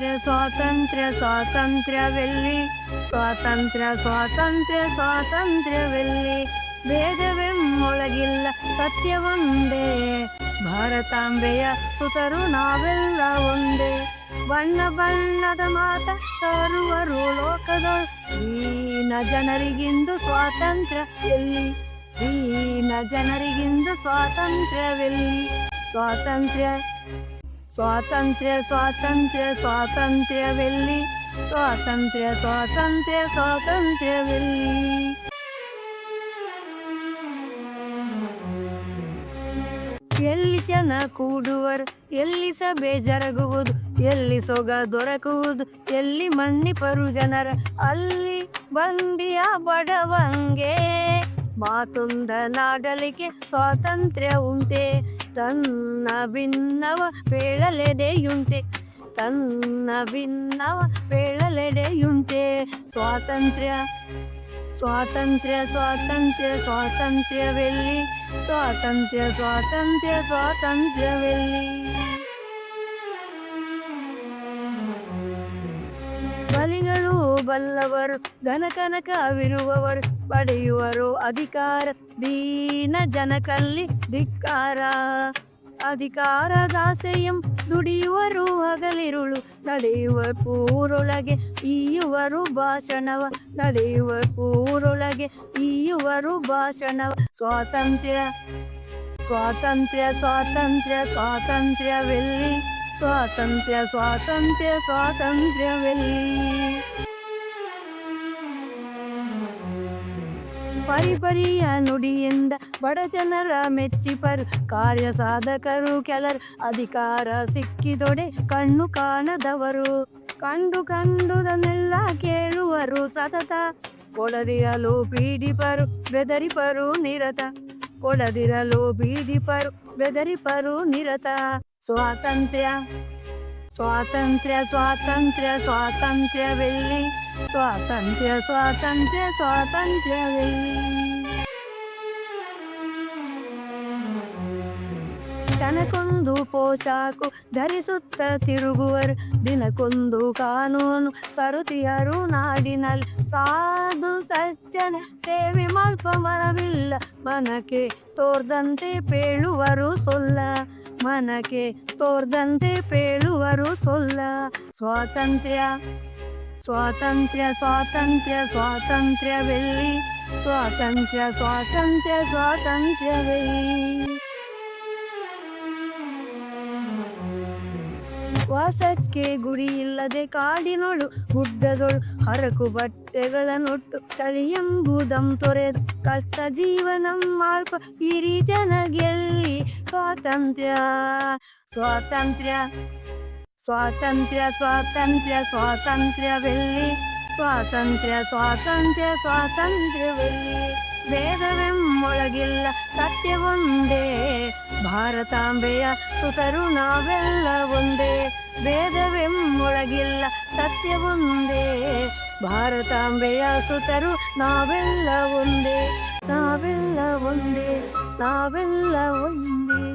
ಸ್ವಾತಂತ್ರ್ಯ ಸ್ವಾತಂತ್ರ್ಯ, ಸ್ವಾತಂತ್ರ್ಯವೆಲ್ಲಿ. ಸ್ವಾತಂತ್ರ್ಯ ಸ್ವಾತಂತ್ರ್ಯ, ಸ್ವಾತಂತ್ರ್ಯವೆಲ್ಲಿ. ಭೇದವೆಮ್ಮೊಳಗಿಲ್ಲ ಸತ್ಯವೊಂದೇ. ಭಾರತಾಂಬೆಯ ಸುತರು ನಾವೆಲ್ಲ ಒಂದೇ. ಬಣ್ಣ ಬಣ್ಣದ ಮಾತ ಸಾರುವರು ಲೋಕದ ದೀನ ಜನರಿಗಿಂದು ಸ್ವಾತಂತ್ರ್ಯ ಎಲ್ಲಿ ದೀನ ಜನರಿಗಿಂದು ಸ್ವಾತಂತ್ರ್ಯವೆಲ್ಲಿ. ಸ್ವಾತಂತ್ರ್ಯ ಸ್ವಾತಂತ್ರ್ಯ ಸ್ವಾತಂತ್ರ್ಯ, ಸ್ವಾತಂತ್ರ್ಯವೆಲ್ಲಿ. ಸ್ವಾತಂತ್ರ್ಯ ಸ್ವಾತಂತ್ರ್ಯ, ಸ್ವಾತಂತ್ರ್ಯವೆಲ್ಲಿ. ಎಲ್ಲಿ ಜನ ಕೂಡುವರು, ಎಲ್ಲಿ ಸಭೆ ಜರುಗುವುದು, ಎಲ್ಲಿ ಸೊಗ ದೊರಕುವುದು, ಎಲ್ಲಿ ಮನ್ನಿಪರು ಜನರ, ಅಲ್ಲಿ ಬಂದಿಯ ಬಡವಂಗೆ. ಮಾತುಂದ ನಾಡಲಿಕ್ಕೆ ಸ್ವಾತಂತ್ರ್ಯ ಉಂಟೆ. ತನ್ನ ಭಿನ್ನವ ಪೇಳಲೆಡೆಯುಂಟೆ ತನ್ನ ಭಿನ್ನವ ಪೇಳಲೆಡೆಯುಂಟೆ ಸ್ವಾತಂತ್ರ್ಯ ಸ್ವಾತಂತ್ರ್ಯ ಸ್ವಾತಂತ್ರ್ಯ, ಸ್ವಾತಂತ್ರ್ಯವೆಲ್ಲಿ? ಸ್ವಾತಂತ್ರ್ಯ ಸ್ವಾತಂತ್ರ್ಯ, ಸ್ವಾತಂತ್ರ್ಯವೆಲ್ಲಿ? ಬಲಿಗಳು ಬಲ್ಲವರು, ಧನಕನಕವಿರುವವರು ಪಡೆಯುವರು. ಅಧಿಕಾರ ದೀನ ಜನಕಲ್ಲಿ ಧಿಕ್ಕಾರ. ಅಧಿಕಾರದಾಸೆಯಂ ದುಡಿಯುವರು ಹಗಲಿರುಳು. ನಡೆಯುವ ಕೂರೊಳಗೆ ಈಯುವರು ಭಾಷಣವ. ನಡೆಯುವ ಕೂರೊಳಗೆ ಈಯುವರು ಭಾಷಣವ. ಸ್ವಾತಂತ್ರ್ಯ ಸ್ವಾತಂತ್ರ್ಯ ಸ್ವಾತಂತ್ರ್ಯ, ಸ್ವಾತಂತ್ರ್ಯವೆಲ್ಲಿ? ಸ್ವಾತಂತ್ರ್ಯ ಸ್ವಾತಂತ್ರ್ಯ, ಸ್ವಾತಂತ್ರ್ಯವೆಲ್ಲಿ? ಪರಿಪರಿಯ ನುಡಿಯಿಂದ ಬಡ ಜನರ ಮೆಚ್ಚಿಪರು, ಕಾರ್ಯ ಸಾಧಕರು ಕೆಲರು, ಅಧಿಕಾರ ಸಿಕ್ಕಿದೊಡೆ ಕಣ್ಣು ಕಾಣದವರು. ಕಂಡು ಕಂಡುದನ್ನೆಲ್ಲ ಕೇಳುವರು ಸತತ. ಕೊಳದಿರಲು ಪೀಡಿಪರು, ಬೆದರಿಪರು ನಿರತ. ಕೊಳದಿರಲು ಬೀಡಿಪರು ಬೆದರಿಪರು ನಿರತ. ಸ್ವಾತಂತ್ರ್ಯ ಸ್ವಾತಂತ್ರ್ಯ ಸ್ವಾತಂತ್ರ್ಯ ಸ್ವಾತಂತ್ರ್ಯವೆಲ್ಲಿ ಸ್ವಾತಂತ್ರ್ಯ ಸ್ವಾತಂತ್ರ್ಯ ಸ್ವಾತಂತ್ರ್ಯವೆಲ್ಲಿ ಜನಕ್ಕೊಂದು ಪೋಷಾಕು ಧರಿಸುತ್ತ ತಿರುಗುವರು. ದಿನಕ್ಕೊಂದು ಕಾನೂನು ತರುತಿಯರು ನಾಡಿನಲ್ಲಿ ಸಾಧು ಸಜ್ಜನ ಸೇವೆ ಮಲ್ಪ ಮನವಿಲ್ಲ. ಮನಕ್ಕೆ ತೋರ್ದಂತೆ ಪೇಳುವರು ಸೊಲ್ಲ. ಮನಕ್ಕೆ ತೋರ್ದಂತೆ ಪೇಳುವರು ಸೊಲ್ಲ. ಸ್ವಾತಂತ್ರ್ಯ ಸ್ವಾತಂತ್ರ್ಯ ಸ್ವಾತಂತ್ರ್ಯ, ಸ್ವಾತಂತ್ರ್ಯವೆಲ್ಲಿ? ಸ್ವಾತಂತ್ರ್ಯ ಸ್ವಾತಂತ್ರ್ಯ ಸ್ವಾತಂತ್ರ್ಯವೇ ವಾಸಕ್ಕೆ ಗುರಿ ಇಲ್ಲದೆ ಕಾಡಿನೊಳು ಗುಡ್ಡದೊಳು ಹರಕು ಬಟ್ಟೆಗಳನ್ನೊಟ್ಟು ಚಳಿಯೆಂಬುದಂ ತೊರೆದು ಕಷ್ಟ ಜೀವನಂ ಮಾಲ್ಪ ಹಿರಿ ಜನಗೆಲ್ಲಿ ಸ್ವಾತಂತ್ರ್ಯ ಸ್ವಾತಂತ್ರ್ಯ ಸ್ವಾತಂತ್ರ್ಯ ಸ್ವಾತಂತ್ರ್ಯ ಸ್ವಾತಂತ್ರ್ಯವೆಲ್ಲಿ ಸ್ವಾತಂತ್ರ್ಯ ಸ್ವಾತಂತ್ರ್ಯ ಸ್ವಾತಂತ್ರ್ಯವೆಲ್ಲಿ ಭೇದವೆಮ್ಮೊಳಗಿಲ್ಲ ಸತ್ಯವೊಂದೇ ಭಾರತಾಂಬೆಯ ಸುತರು ನಾವೆಲ್ಲ ಒಂದೇ ಭೇದವೆಮ್ಮೊಳಗಿಲ್ಲ ಸತ್ಯವೊಂದೇ ಭಾರತಾಂಬೆಯ ಸುತರು ನಾವೆಲ್ಲ ಒಂದೇ ನಾವೆಲ್ಲ ಒಂದೇ ನಾವೆಲ್ಲ ಒಂದೇ